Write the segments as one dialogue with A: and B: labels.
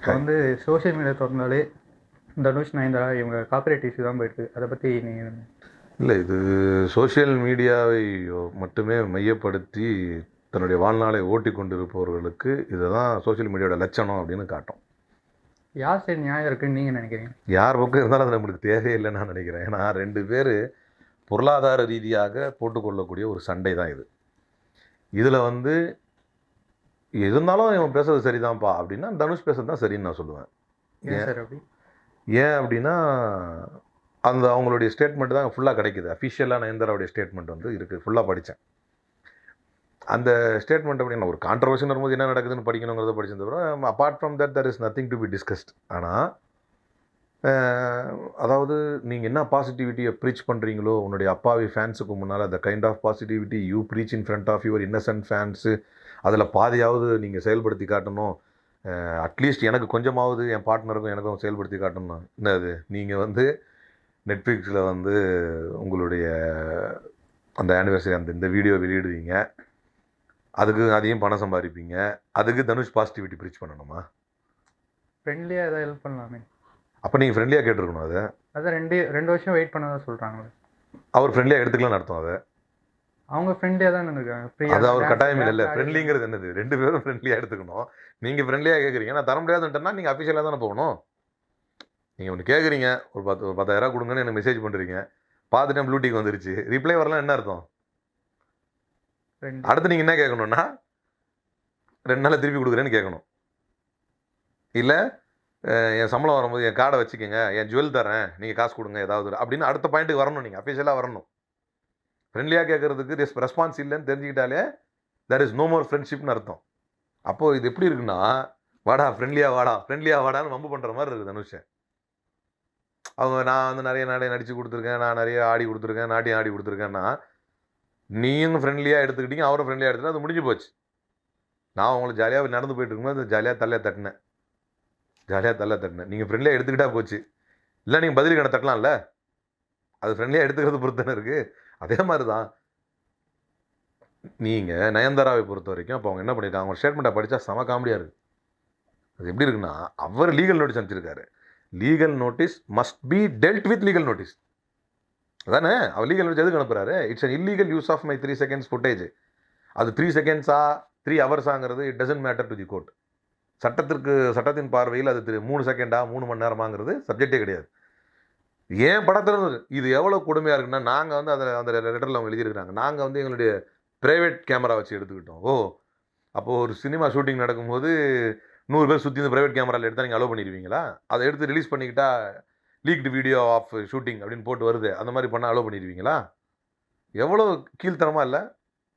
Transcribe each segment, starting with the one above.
A: இப்போ வந்து social media திறந்தாலே தனுஷ் நயன்தாரா இவங்க காப்பிரைட் இஷ்யூ தான் போயிட்டு அதை பற்றி நீங்கள்
B: இல்லை இது சோஷியல் மீடியாவை மட்டுமே மையப்படுத்தி தன்னுடைய வாழ்நாளை ஓட்டி கொண்டிருப்பவர்களுக்கு இதுதான் சோஷியல் மீடியாவோட லட்சணம் அப்படின்னு காட்டும்.
A: யார் சைடு நியாயம் இருக்குன்னு நீங்கள் நினைக்கிறீங்க?
B: யார் பக்கம் இருந்தாலும் அது நம்மளுக்கு தேவையில்லைன்னு நான் நினைக்கிறேன். ஏன்னா ரெண்டு பேர் பொருளாதார ரீதியாக போட்டுக்கொள்ளக்கூடிய ஒரு சண்டை தான் இது. இதில் வந்து இருந்தாலும் இவன் பேசுறது சரிதான்ப்பா. அப்படின்னா தனுஷ் பேசுறது தான் சரின்னு நான் சொல்லுவேன்.
A: ஏன் சார் அப்படி?
B: ஏன் அப்படின்னா அந்த அவங்களுடைய ஸ்டேட்மெண்ட் தான் ஃபுல்லாக கிடைக்குது. அஃபிஷியலாக நயன்தாராவுடைய ஸ்டேட்மெண்ட் வந்து இருக்குது ஃபுல்லாக படித்தேன் அந்த ஸ்டேட்மெண்ட் அப்படின்னா ஒரு கான்ட்ரவர்ஷன் வரும்போது என்ன நடக்குதுன்னு படிக்கணுங்கிறத படிச்சது தவிர apart from that there is nothing to be discussed ஆனால் அதாவது நீங்கள் என்ன பாசிட்டிவிட்டியை ப்ரீச் பண்ணுறீங்களோ உன்னுடைய அப்பாவி ஃபேன்ஸுக்கு முன்னால் அந்த kind of positivity you preach in front of your innocent fans அதில் பாதியாவது நீங்கள் செயல்படுத்தி காட்டணும். அட்லீஸ்ட் எனக்கு கொஞ்சமாவது என் பார்ட்னருக்கும் எனக்கும் செயல்படுத்தி காட்டணும். என்னது? நீங்கள் வந்து நெட்ஃப்ளிக்ஸில் வந்து உங்களுடைய அந்த ஆனிவர்சரி அந்த இந்த வீடியோ வெளியிடுவீங்க. அதுக்கு அதையும் பணம் சம்பாதிப்பீங்க. அதுக்கு தனுஷ் பாசிட்டிவிட்டி ப்ரீச் பண்ணணுமா?
A: ஃப்ரெண்ட்லியாக எதாவது ஹெல்ப் பண்ணலாமே.
B: அப்போ நீங்கள் ஃப்ரெண்ட்லியாக கேட்டிருக்கணும் அதை.
A: அதான் ரெண்டு ரெண்டு வருஷம் வெயிட் பண்ணதா சொல்கிறாங்களே
B: அவர் ஃப்ரெண்ட்லியாக எடுத்துக்கலாம்னு அர்த்தம் அதை.
A: அவங்க ஃப்ரெண்ட்லியாக தான் இருக்காங்க?
B: அது அவர் கட்டாயம் இல்லை. ஃப்ரெண்ட்லிங்கிறது என்னது? ரெண்டு பேரும் ஃப்ரெண்ட்லியாக எடுத்துக்கணும். நீங்கள் ஃப்ரெண்ட்லியாக கேட்குறீங்க நான் தர முடியாதுன்ட்டேன்னா நீங்கள் அஃபிஷியலாக தானே போகணும். நீங்கள் ஒன்று கேட்குறீங்க ஒரு பத்து ஒரு பத்தாயிரம் கொடுங்கன்னு எனக்கு மெசேஜ் பண்ணுறீங்க பார்த்துட்டேன் ப்ளூடிக் வந்துருச்சு. ரிப்ளை வரலாம் என்ன அர்த்தம்? அடுத்து நீங்கள் என்ன கேட்கணும்னா ரெண்டு நாளில் திருப்பி கொடுக்குறேன்னு கேட்கணும். இல்லை என் சம்பளம் வரும்போது என் கார்டை வச்சுக்கோங்க. என் ஜுவல் தரேன் நீங்கள் காசு கொடுங்க. ஏதாவது அப்படின்னு அடுத்த பாயிண்ட்டுக்கு வரணும் நீங்கள் அஃபிஷியலாக வரணும். ஃப்ரெண்ட்லியாக கேட்குறதுக்கு ரெஸ் ரெஸ்பான்ஸ் இல்லைன்னு தெரிஞ்சுக்கிட்டாலே தர் இஸ் நோ மோர் ஃப்ரெண்ட்ஷிப்னு அர்த்தம். அப்போது இது எப்படி இருக்குன்னா வாடா ஃப்ரெண்ட்லியாக வாடா ஃப்ரெண்ட்லியாக வாடான்னு வம்பு பண்ணுற மாதிரி இருக்குது தனுஷன் அவங்க நான் வந்து நிறைய நாடே நடித்து கொடுத்துருக்கேன் நான் நிறைய ஆடி கொடுத்துருக்கேன் நாட்டியம் ஆடி கொடுத்துருக்கேன்னா நீயும் ஃப்ரெண்ட்லியாக எடுத்துக்கிட்டீங்க அவரும் ஃப்ரெண்ட்லியாக எடுத்துகிட்டு அது முடிஞ்சு போச்சு. நான் உங்களுக்கு ஜாலியாக நடந்து போயிட்டு இருக்கும்போது ஜாலியாக தலையை தட்டினேன். ஜாலியாக தள்ள தட்டினேன். நீங்கள் ஃப்ரெண்ட்லியாக எடுத்துக்கிட்டா போச்சு. இல்லை நீங்கள் பதில் கணக்கு தட்டலாம்ல? அது ஃப்ரெண்ட்லியாக எடுத்துக்கிறது பொறுத்தானே இருக்குது அதே மாதிரி தான் நீங்கள் நயன்தாராவை பொறுத்த வரைக்கும் அப்போ அவங்க என்ன பண்ணியிருக்காங்க அவங்க ஸ்டேட்மெண்ட்டை படித்தா செம காமெடியாக இருக்குது அது எப்படி இருக்குன்னா அவர் legal notice அனுப்பிச்சிருக்காரு. Legal notice must be dealt with legal notice அதானே? அவர் லீகல் நோட்டீஸ் எதுக்கு அனுப்புறாரு? It's an illegal use of my three seconds footage அது த்ரீ செகண்ட்ஸா three ஹவர்ஸாங்கிறது it doesn't matter to the court சட்டத்திற்கு சட்டத்தின் பார்வையில் அது மூணு செகண்டா மூணு மணி நேரமாங்கிறது சப்ஜெக்டே கிடையாது. ஏன் படத்தில் இது எவ்வளோ கொடுமையாக இருக்குன்னா நாங்கள் வந்து அதில் அந்த லெட்டரில் அவங்க எழுதியிருக்கிறாங்க. நாங்கள் வந்து எங்களுடைய ப்ரைவேட் கேமரா வச்சு எடுத்துக்கிட்டோம். ஓ அப்போது ஒரு சினிமா ஷூட்டிங் நடக்கும்போது நூறு பேர் சுற்றி இந்த ப்ரைவேட் கேமராவில் எடுத்தால் நீங்கள் அலோவ் பண்ணிடுவீங்களா? அதை எடுத்து ரிலீஸ் பண்ணிக்கிட்டா லீக்டு வீடியோ ஆஃப் ஷூட்டிங் அப்படின்னு போட்டு வருது. அந்த மாதிரி பண்ணால் அலோவ் பண்ணிடுவீங்களா? எவ்வளோ கீழ்த்தனமாக இல்லை?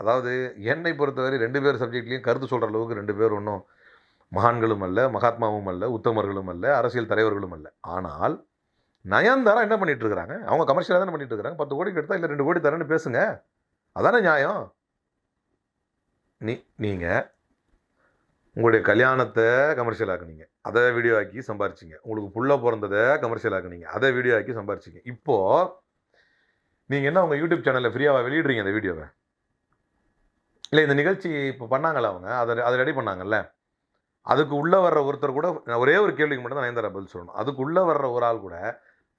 B: அதாவது என்னை பொறுத்தவரை ரெண்டு பேர் சப்ஜெக்ட்லேயும் கருத்து சொல்கிற அளவுக்கு ரெண்டு பேர் ஒன்றும் மகான்களும் அல்ல மகாத்மாவும் அல்ல உத்தமர்களும் அல்ல அரசியல் தலைவர்களும் அல்ல. ஆனால் நயன்தாரா என்ன பண்ணிட்டு இருக்கிறாங்க அவங்க கமர்ஷியலாக தானே பண்ணிட்டு இருக்கிறாங்க பத்து கோடிக்கு எடுத்தால் இல்லை ரெண்டு கோடி தரேன்னு பேசுங்க. அதானே நியாயம்? நீ நீங்கள் உங்களுடைய கல்யாணத்தை கமர்ஷியல் ஆக்குனீங்க. அதை வீடியோ ஆக்கி சம்பாரிச்சிங்க. உங்களுக்கு புள்ள பிறந்ததை கமர்ஷியல் ஆக்குனீங்க. அதை வீடியோ ஆக்கி சம்பாரிச்சிங்க. இப்போது நீங்கள் என்ன உங்கள் யூடியூப் சேனலில் ஃப்ரீயாக வெளியிடுறீங்க அந்த வீடியோவை இல்லை இந்த நிகழ்ச்சி இப்போ பண்ணாங்கல்ல அவங்க? அதை அதை ரெடி பண்ணாங்கல்ல? அதுக்கு உள்ளே வர்ற ஒருத்தர் கூட ஒரே ஒரு கேள்விக்கு மட்டும் தான் நயன்தாரா பதில் சொல்லணும். அதுக்கு உள்ளே வர்ற ஒரு ஆள் கூட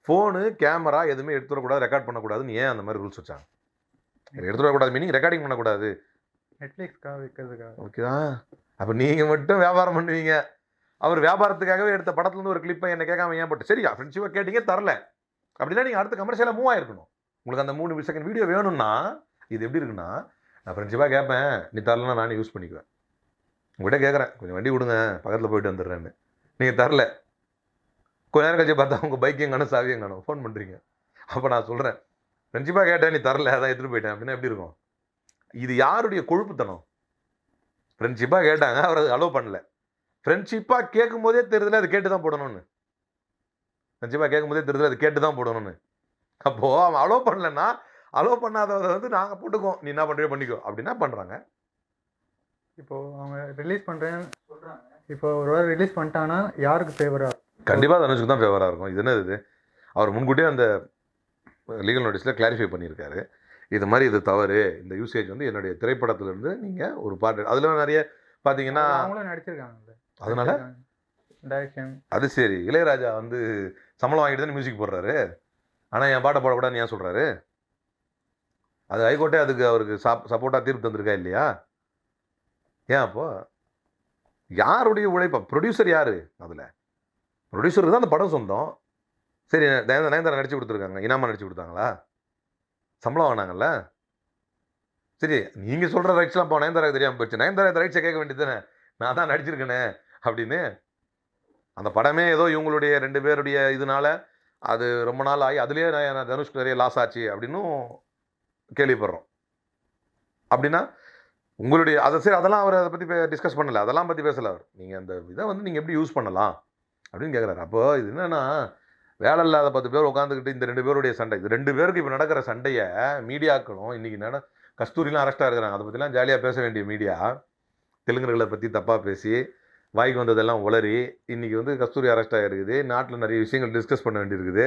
B: ஃபோனு கேமரா எதுவுமே எடுத்து வரக்கூடாது ரெக்கார்ட் பண்ணக்கூடாதுன்னு ஏன் அந்த மாதிரி ரூல்ஸ் வச்சாங்க? எடுத்து வரக்கூடாது மீனிங் ரெக்கார்டிங் பண்ணக்கூடாது.
A: நெட்ஃப்ளிக்ஸ்க்காக விற்கிறதுக்காக
B: ஓகேதா அப்போ நீங்கள் மட்டும் வியாபாரம் பண்ணுவீங்க. அவர் வியாபாரத்துக்காகவே எடுத்த படத்துலேருந்து ஒரு கிளிப்பை என்ன கேட்காம ஏன் போட்டு சரியா ஃப்ரெண்ட்ஷிப்பாக கேட்டீங்க தரல. அப்படின்னா நீங்கள் அடுத்த கமர்ஷியலாக மூவ் ஆயிருக்கணும். உங்களுக்கு அந்த மூணு செகண்ட் வீடியோ வேணும்னா இது எப்படி இருக்குன்னா நான் ஃப்ரெண்ட்ஷிப்பாக கேட்பேன் நீ தரலன்னா நானே யூஸ் பண்ணிக்குவேன். உங்கள்கிட்ட கேட்குறேன் கொஞ்சம் வண்டி கொடுங்க பக்கத்தில் போயிட்டு வந்துடுறேன்னு. நீங்கள் தரல கொஞ்ச நேரம் கழிச்சு பார்த்தா உங்கள் பைக் எங்கானோ சாவி எங்கானோ ஃபோன் பண்ணுறீங்க அப்போ நான் சொல்கிறேன் ஃப்ரெண்ட்ஷிப்பாக கேட்டேன் நீ தரல அதான் எடுத்துகிட்டு போயிட்டேன். அப்படின்னா எப்படி இருக்கும்? இது யாருடைய கொழுப்புத்தனம்? ஃப்ரெண்ட்ஷிப்பாக கேட்டாங்க அவர் அது அலோவ் பண்ணல. ஃப்ரெண்ட்ஷிப்பாக கேட்கும் போதே தெரியுதுல அது கேட்டு தான் போடணும்னு. ஃப்ரெண்ட்ஷிப்பாக கேட்கும் போதே தெரியுதுல அது கேட்டு தான் போடணும்னு. அப்போது அவன் அலோவ் பண்ணலன்னா அலோவ் பண்ணாதவரை வந்து நாங்கள் போட்டுக்கோம் நீ என்ன பண்ணுறியோ பண்ணிக்கோ. அப்படின்னா பண்ணுறாங்க
A: இப்போது அவங்க ரிலீஸ் பண்ணுறேன்னு சொல்கிறாங்க இப்போ ஒரு வாரம் ரிலீஸ் பண்ணிட்டாங்கன்னா யாருக்கு ஃபேவரா
B: கண்டிப்பாக தனுஷுக்கு தான் ஃபேவராக இருக்கும். இது என்ன இது? அவர் முன்கூட்டியே அந்த லீகல் நோட்டீஸில் கிளாரிஃபை பண்ணியிருக்காரு. இது மாதிரி இது தவறு. இந்த யூசேஜ் வந்து என்னுடைய திரைப்படத்திலிருந்து நீங்கள் ஒரு பாட்டு அதில் நிறைய பார்த்தீங்கன்னா
A: அவங்களும் நடிச்சிருக்காங்கல்ல.
B: அதனால?
A: டைரக்ஷன்
B: அது சரி. இளையராஜா வந்து சம்பளம் வாங்கிட்டு தானே மியூசிக் போடுறாரு. ஆனால் என் பாட்டை போடக்கூடாதுன்னு ஏன் சொல்கிறாரு அது ஹைகோர்ட்டே அதுக்கு அவருக்கு சப் சப்போர்ட்டாக தீர்ப்பு தந்திருக்கா இல்லையா? ஏன் அப்போ? யாருடைய உழைப்பா? ப்ரொடியூசர் யார் அதில்? ப்ரொடியூசருக்கு தான் அந்த படம் சொந்தம். சரி நயன்தாரா நயன்தாரா நடிச்சு கொடுத்துருக்காங்க. இனாமா நடிச்சு கொடுத்தாங்களா? சம்பளம் வாங்கினாங்கல்ல? சரி நீங்கள் சொல்கிற ரைட்ஸ்லாம் இப்போ நயன்தாரா தெரியாமல் போயிடுச்சு நயன்தாரா ரைட்ஸை கேட்க வேண்டியது தானே நான் தான் நடிச்சிருக்கேனே அப்படின்னு. அந்த படமே ஏதோ இவங்களுடைய ரெண்டு பேருடைய இதனால அது ரொம்ப நாள் ஆகி அதுலேயே நான் தனுஷ்க்கு நிறைய லாஸ் ஆச்சு அப்படின்னும் கேள்விப்படுறோம். அப்படின்னா உங்களுடைய அதை சரி அதெல்லாம் அவர் அதை பற்றி டிஸ்கஸ் பண்ணலை. அதெல்லாம் பற்றி பேசலை அவர். நீங்கள் அந்த இதை வந்து நீங்கள் எப்படி யூஸ் பண்ணலாம்? அப்படின்னு கேட்குறாரு அப்போது இது என்னென்னா வேலை இல்லாத பத்து பேர் உட்காந்துக்கிட்டு இந்த ரெண்டு பேருடைய சண்டை. இது ரெண்டு பேருக்கு இப்போ நடக்கிற சண்டையை மீடியாக்களும் இன்றைக்கி நட கஸ்தூரிலாம் அரெஸ்ட்டாக இருக்கிறாங்க. அதை பற்றிலாம் ஜாலியாக பேச வேண்டிய மீடியா தெலுங்குகளை பற்றி தப்பாக பேசி வாய்க்கு வந்ததெல்லாம் உளறி இன்றைக்கி வந்து கஸ்தூரி அரெஸ்டாக இருக்குது நாட்டில் நிறைய விஷயங்கள் டிஸ்கஸ் பண்ண வேண்டியிருக்குது.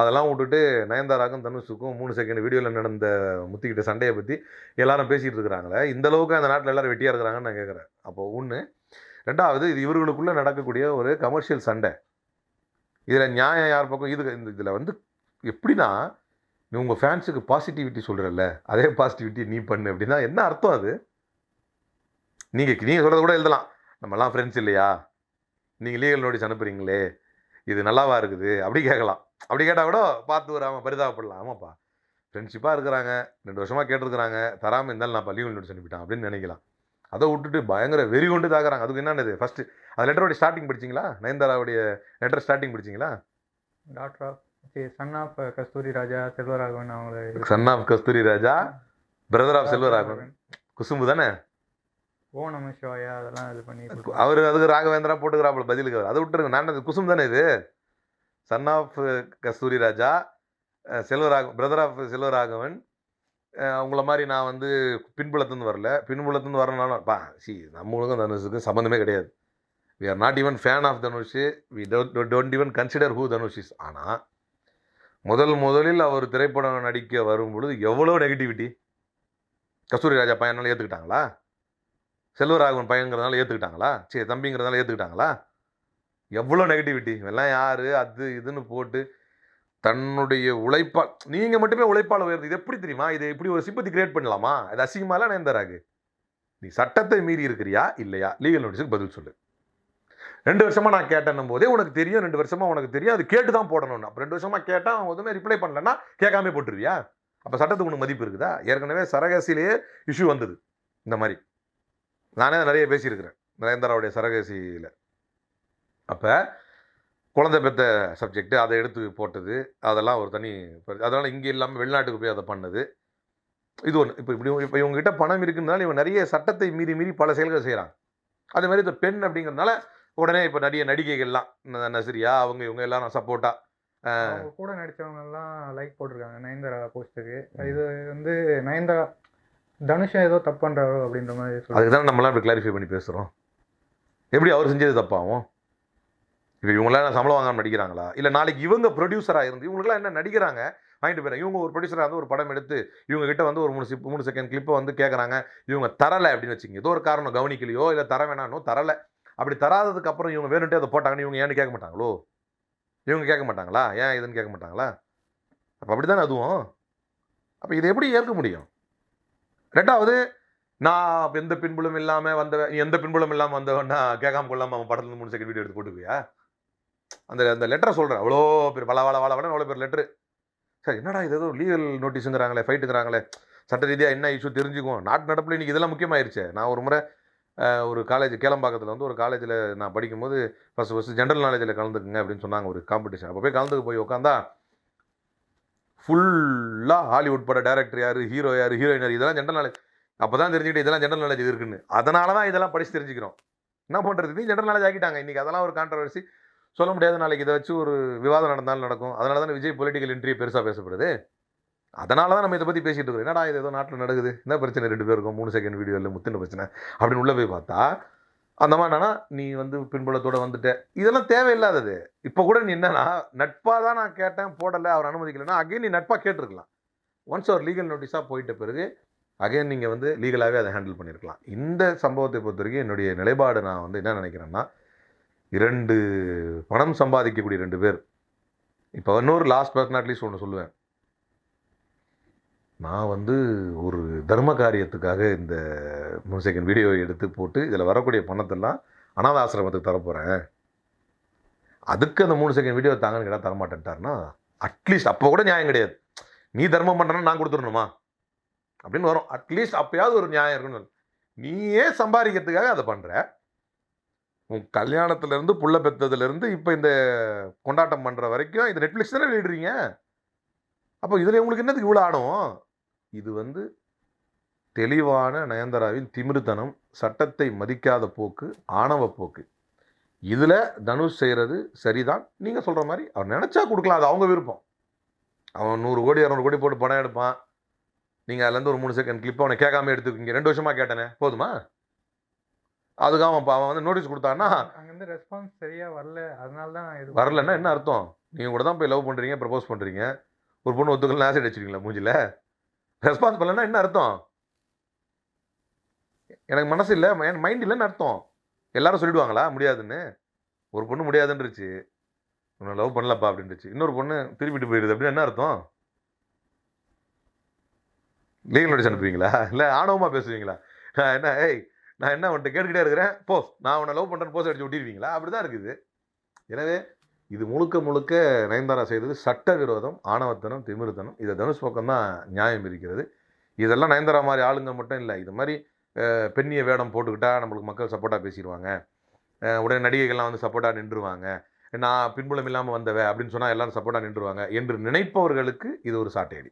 B: அதெல்லாம் விட்டுட்டு நயன்தாராக்கும் தனுஷுக்கும் மூணு செகண்ட் வீடியோவில் நடந்த முத்திக்கிட்ட சண்டையை பற்றி எல்லாரும் பேசிகிட்டு இருக்கிறாங்களே இந்த அளவுக்கு அந்த நாட்டில் எல்லோரும் வெட்டியாக இருக்கிறாங்கன்னு நான் கேட்குறேன் அப்போ ஒன்று ரெண்டாவது இது இவர்களுக்குள்ளே நடக்கக்கூடிய ஒரு கமர்ஷியல் சண்டை. இதில் நியாயம் யார் பக்கம்? இது இந்த இதில் வந்து எப்படின்னா நீ உங்கள் ஃபேன்ஸுக்கு பாசிட்டிவிட்டி சொல்கிறல்ல அதே பாசிட்டிவிட்டி நீ பண்ணு அப்படின்னா என்ன அர்த்தம் அது? நீங்கள் நீங்கள் சொல்கிறத கூட எழுதலாம். நம்மலாம் ஃப்ரெண்ட்ஸ் இல்லையா? நீங்கள் லீகல் நோட்டீஸ் அனுப்புறீங்களே? இது நல்லாவா இருக்குது? அப்படி கேட்கலாம். அப்படி கேட்டால் கூட பார்த்து வராமல் பரிதாபப்படலாம். ஆமாப்பா. ஃப்ரெண்ட்ஷிப்பாக இருக்கிறாங்க. ரெண்டு வருஷமாக கேட்டிருக்கிறாங்க. தராமல் இருந்தாலும் நான் லீகல் நோட்டீஸ் அனுப்பிட்டேன் அப்படின்னு நினைக்கலாம். அதை விட்டுட்டு பயங்கர வெறி கொண்டு தாக்குறாங்க அதுக்கு என்னது ஃபஸ்ட்டு அது லெட்டரோடைய ஸ்டார்டிங் படிச்சிங்களா? நயன்தாராவுடைய letter starting படிச்சிங்களா?
A: Doctor of son of Kasthuri Raja Selvaraghavan அவங்கள
B: son of Kasthuri Raja brother of Selvaraghavan. குசும்பு தானே?
A: ஓ நம சிவாயா அதெல்லாம் இது பண்ணி
B: அவர் அதுக்கு ராகவேந்திரா போட்டுக்கிறாப்புல பதிலுக்கு அவர். அதை விட்டுருங்க. நான் குசும் தானே இது? சன் ஆஃப் கஸ்தூரி ராஜா அஹ் செல்வராக பிரதர் ஆஃப் செல்வராகவன் உங்களை அவங்கள மாதிரி நான் வந்து பின்புலத்துலேருந்து வரல. பின்புலத்துலேருந்து வரனாலும் பா சி நம்மளுக்கும் தனுஷுக்கும் சம்மந்தமே கிடையாது. We are not even fan of Dhanush. We don't even consider who Dhanush is ஆனால் முதல் முதலில் அவர் திரைப்படம் நடிக்க வரும் பொழுது எவ்வளோ நெகட்டிவிட்டி கஸ்தூரி ராஜா பையனால ஏற்றுக்கிட்டாங்களா செல்வராகவன் பையங்கிறதுனால ஏற்றுக்கிட்டாங்களா சரி தம்பிங்கிறதுனால ஏற்றுக்கிட்டாங்களா எவ்வளோ நெகட்டிவிட்டி இவெல்லாம் யார்? அது இதுன்னு போட்டு தன்னுடைய உழைப்பால் நீங்கள் மட்டுமே உழைப்பால் உயர்ந்து இது எப்படி தெரியுமா? இது இப்படி ஒரு சிம்பத்தி கிரியேட் பண்ணலாமா? அது அசிங்கமாலாம் நேர்ந்தராகு நீ சட்டத்தை மீறி இருக்கிறியா? இல்லையா? லீகல் நோட்டீஸுக்கு பதில் சொல்லு. ரெண்டு வருஷமாக நான் கேட்டேன்னும் போதே உனக்கு தெரியும் ரெண்டு வருஷமாக உனக்கு தெரியும் அது கேட்டு தான் போடணும்னு. அப்போ ரெண்டு வருஷமாக கேட்டால் அவன் எதுவுமே ரிப்ளை பண்ணலன்னா கேட்காம போட்டுருவியா? அப்போ சட்டத்துக்கு உனக்கு மதிப்பு இருக்குதா? ஏற்கனவே சரகசிலேயே இஷ்யூ வந்தது. இந்த மாதிரி. நானே நிறைய பேசியிருக்கிறேன். நரேந்திராவுடைய சரகசியில். அப்போ குழந்தை பெற்ற சப்ஜெக்ட் அதை எடுத்து போட்டது. அதெல்லாம் ஒரு தனி அதனால் இங்கே இல்லாமல் வெளிநாட்டுக்கு போய் அதை பண்ணது. இது ஒன்று இப்போ இப்படி இப்போ இவங்ககிட்ட பணம் இருக்குன்றனால இவங்க நிறைய சட்டத்தை மீறி மீறி பல செயல்கள் செய்கிறாங்க அதே மாதிரி இந்த பெண் அப்படிங்கிறதுனால உடனே இப்போ நிறைய நடிகைகள்லாம் ந- நஸ்ரியா அவங்க இவங்க எல்லாரும் சப்போர்ட்டாக
A: கூட நடிச்சவங்க எல்லாம் லைக் போட்டிருக்காங்க. நயன்தாரா போஸ்ட்டுக்கு இது வந்து நயன்தாரா தனுஷா ஏதோ தப்பு பண்றாரோ அப்படின்ற மாதிரி
B: அதுக்கு தான் நம்மளாம் இப்படி கிளாரிஃபை பண்ணி பேசுகிறோம் எப்படி அவர் செஞ்சது தப்பாகும் இப்போ இவங்களாம் சம்பளம் வாங்காமல் நடிக்கிறாங்களா? இல்லை நாளைக்கு இவங்க ப்ரொடியூசராக இருந்து இவங்களுக்குலாம் என்ன நடிக்கிறாங்க? வாங்கிட்டு போயிறாங்க இவங்க ஒரு ப்ரொடியூசராக இருந்து ஒரு படம் எடுத்து இவங்க கிட்ட வந்து ஒரு மூணு சிப் மூணு செகண்ட் கிளிப்பை வந்து கேட்குறாங்க இவங்க தரலை அப்படின்னு வச்சுங்க ஏதோ ஒரு காரணம் கவனிக்கலையோ இல்லை தர வேணானோ தரலை. அப்படி தராததுக்கு அப்புறம் இவங்க வேணுன்ட்டே அதை போட்டாங்கன்னு இவங்க ஏன்னு கேட்க மாட்டாங்களோ? இவங்க கேட்க மாட்டாங்களா? ஏன் இதுன்னு கேட்க மாட்டாங்களா? அப்போ அப்படி தானே அதுவும்? அப்போ இதை எப்படி ஏற்க முடியும்? ரெண்டாவது நான் எந்த பின்புலம் இல்லாமல் வந்த எந்த பின்புலம் இல்லாமல் வந்தவன்னா கேட்காம கொள்ளாமல் அவன் படத்துல மூணு செகண்ட் வீடியோ எடுத்து போட்டுக்குவியா? அந்த அந்த லெட்டரை சொல்கிறேன் அவ்வளோ பேர் வள வள வள அவ்வளோ பேர் லெட்ரு சார் என்னடா இது? ஏதோ லீகல் நோட்டீஸுங்கிறாங்களே ஃபைட்டுங்கிறாங்களே சட்ட ரீதியாக என்ன இஷ்யூ தெரிஞ்சுக்குவோம். நாட்டு நடப்பில் இன்னைக்கு இதெல்லாம் முக்கியமாயிருச்சு. நான் ஒரு முறை ஒரு காலேஜ் கேளம்பாக்கத்தில் வந்து ஒரு காலேஜில் நான் படிக்கும்போது ஃபஸ்ட்டு ஃபஸ்ட்டு ஜென்ரல் நாலேஜில் கலந்துக்குங்க அப்படின்னு சொன்னாங்க ஒரு காம்படிஷன் அப்போ போய் கலந்துக்கு போய் உட்காந்தா ஃபுல்லாக ஹாலிவுட் பட டேரக்டர் யார் ஹீரோ யார் ஹீரோயின் யார் இதெல்லாம் ஜென்ரல் நாலேஜ் அப்போ தான் தெரிஞ்சுக்கிட்டு இதெல்லாம் ஜென்ரல் நாலேஜ் இருக்குன்னு. அதனால தான் இதெல்லாம் படித்து தெரிஞ்சுக்கிறோம். என்ன பண்ணுறது நீ ஜென்ரல் நாலேஜ் ஆக்கிட்டாங்க. இன்றைக்கி அதெல்லாம் ஒரு கான்ட்ரவர்சி சொல்ல முடியாது நாளைக்கு இதை வச்சு ஒரு விவாதம் நடந்தாலும் நடக்கும். அதனால தான் விஜய் பொலிட்டிக்கல் என்ட்ரி பெருசாக பேசப்படுது. அதனால தான் நம்ம இதை பற்றி பேசிகிட்டு இருக்கிறோம். என்னடா இது ஏதோ நாட்டில் நடக்குது? என்ன பிரச்சனை? ரெண்டு பேருக்கும் மூணு செகண்ட் வீடியோ இல்லை முத்தின பிரச்சனை அப்படின்னு உள்ளே போய் பார்த்தா அந்த மாதிரினா நீ வந்து பின்புலத்தோடு வந்துட்ட. இதெல்லாம் தேவையில்லாதது. இப்போ கூட நீ என்னன்னா நட்பாக தான் நான் கேட்டேன் போடலை அவர் அனுமதிக்கலைன்னா அகைன் நீ நட்பாக கேட்டிருக்கலாம். ஒன்ஸ் அவர் லீகல் நோட்டீஸாக போயிட்ட பிறகு அகைன் நீங்கள் வந்து லீகலாகவே அதை ஹேண்டில் பண்ணியிருக்கலாம் இந்த சம்பவத்தை பொறுத்த வரைக்கும் என்னுடைய நிலைப்பாடு நான் வந்து என்ன நினைக்கிறேன்னா இரண்டு பணம் சம்பாதிக்கக்கூடிய ரெண்டு பேர். இப்போ இன்னொரு லாஸ்ட் பர்சன் அட்லீஸ்ட் ஒன்று சொல்லுவேன். நான் வந்து ஒரு தர்ம காரியத்துக்காக இந்த மூணு செகண்ட் வீடியோ எடுத்து போட்டு இதில் வரக்கூடிய பணத்தெல்லாம் அனாத ஆசிரமத்துக்கு தரப்போகிறேன் அதுக்கு அந்த மூணு செகண்ட் வீடியோ தாங்கன்னு கேட்டால் தரமாட்டேன்ட்டார்னா அட்லீஸ்ட் அப்போ கூட நியாயம் கிடையாது. நீ தர்மம் பண்ணுறேன்னு நான் கொடுத்துடணுமா? அப்படின்னு வரும். அட்லீஸ்ட் அப்பயாவது ஒரு நியாயம் இருக்குன்னு நீயே சம்பாதிக்கிறதுக்காக அதை பண்ணுற கல்யாணத்துலேருந்து புள்ள பெத்ததுலேருந்து இப்போ இந்த கொண்டாட்டம் பண்ணுற வரைக்கும் இது நெட்ஃப்ளிக்ஸ் தானே வெளியிடுறீங்க? அப்போ இதில் உங்களுக்கு என்னதுக்கு இவ்வளோ ஆடும் இது வந்து தெளிவான நயன்தாராவின் திமிருத்தனம் சட்டத்தை மதிக்காத போக்கு ஆணவ போக்கு. இதில் தனுஷ் செய்கிறது சரிதான். நீங்கள் சொல்கிற மாதிரி அவர் நினச்சா கொடுக்கலாம் அது அவங்க விருப்பம். அவன் நூறு கோடி இரநூறு கோடி போட்டு படம் எடுப்பான். நீங்கள் அதுலேருந்து ஒரு மூணு செகண்ட் கிளிப்பை அவனை கேட்காம எடுத்துக்கிங்க ரெண்டு வருஷமாக கேட்டேனே போதுமா? அதுக்கு அவன் அவன் வந்து நோட்டீஸ் கொடுத்தான்னா
A: அங்கேருந்து ரெஸ்பான்ஸ் சரியா வரல. அதனால தான் இது
B: வரலன்னா என்ன அர்த்தம்? நீங்கள் கூட தான் போய் லவ் பண்ணுறீங்க ப்ரப்போஸ் பண்ணுறீங்க ஒரு பொண்ணு ஒத்துக்கலாம் ஆசிட் வச்சுருக்கீங்களா மூஞ்சில? ரெஸ்பான்ஸ் பண்ணலன்னா என்ன அர்த்தம்? எனக்கு மனசு இல்லை என் மைண்ட் இல்லைன்னு அர்த்தம். எல்லாரும் சொல்லிடுவாங்களா? முடியாதுன்னு. ஒரு பொண்ணு முடியாதுன்றுச்சு. உன்னை லவ் பண்ணலப்பா அப்படின்னுச்சு இன்னொரு பொண்ணு திருப்பிட்டு போயிடுது அப்படின்னு என்ன அர்த்தம்? லீகல் நோட்டீஸ் அனுப்புவீங்களா? இல்லை ஆணவமாக பேசுவீங்களா? என்ன ஏய் நான் என்ன உன்ட்ட கேட்டுக்கிட்டே இருக்கிறேன் போ நான் உன்னை லவ் பண்ணுறேன் போஸ் அடிச்சு விட்டிருவீங்களா அப்படி தான் இருக்குது. எனவே இது முழுக்க முழுக்க நயன்தாரா செய்தது சட்ட விரோதம் ஆணவத்தனம் திமிருத்தனம். இதை தனுஷ் பக்கம் தான் நியாயம் இருக்கிறது. இதெல்லாம் நயன்தாரா மாதிரி ஆளுங்க மட்டும் இல்லை. இது மாதிரி பெண்ணிய வேடம் போட்டுக்கிட்டால் நம்மளுக்கு மக்கள் சப்போர்ட்டாக பேசிடுவாங்க. உடனே நடிகைகள்லாம் வந்து சப்போர்ட்டாக நின்றுவாங்க. நான் பின்புலம் இல்லாமல் வந்தவ அப்படின்னு சொன்னால் எல்லாரும் சப்போர்ட்டாக நின்றுவாங்க. என்று நினைப்பவர்களுக்கு இது ஒரு சாட்டையடி.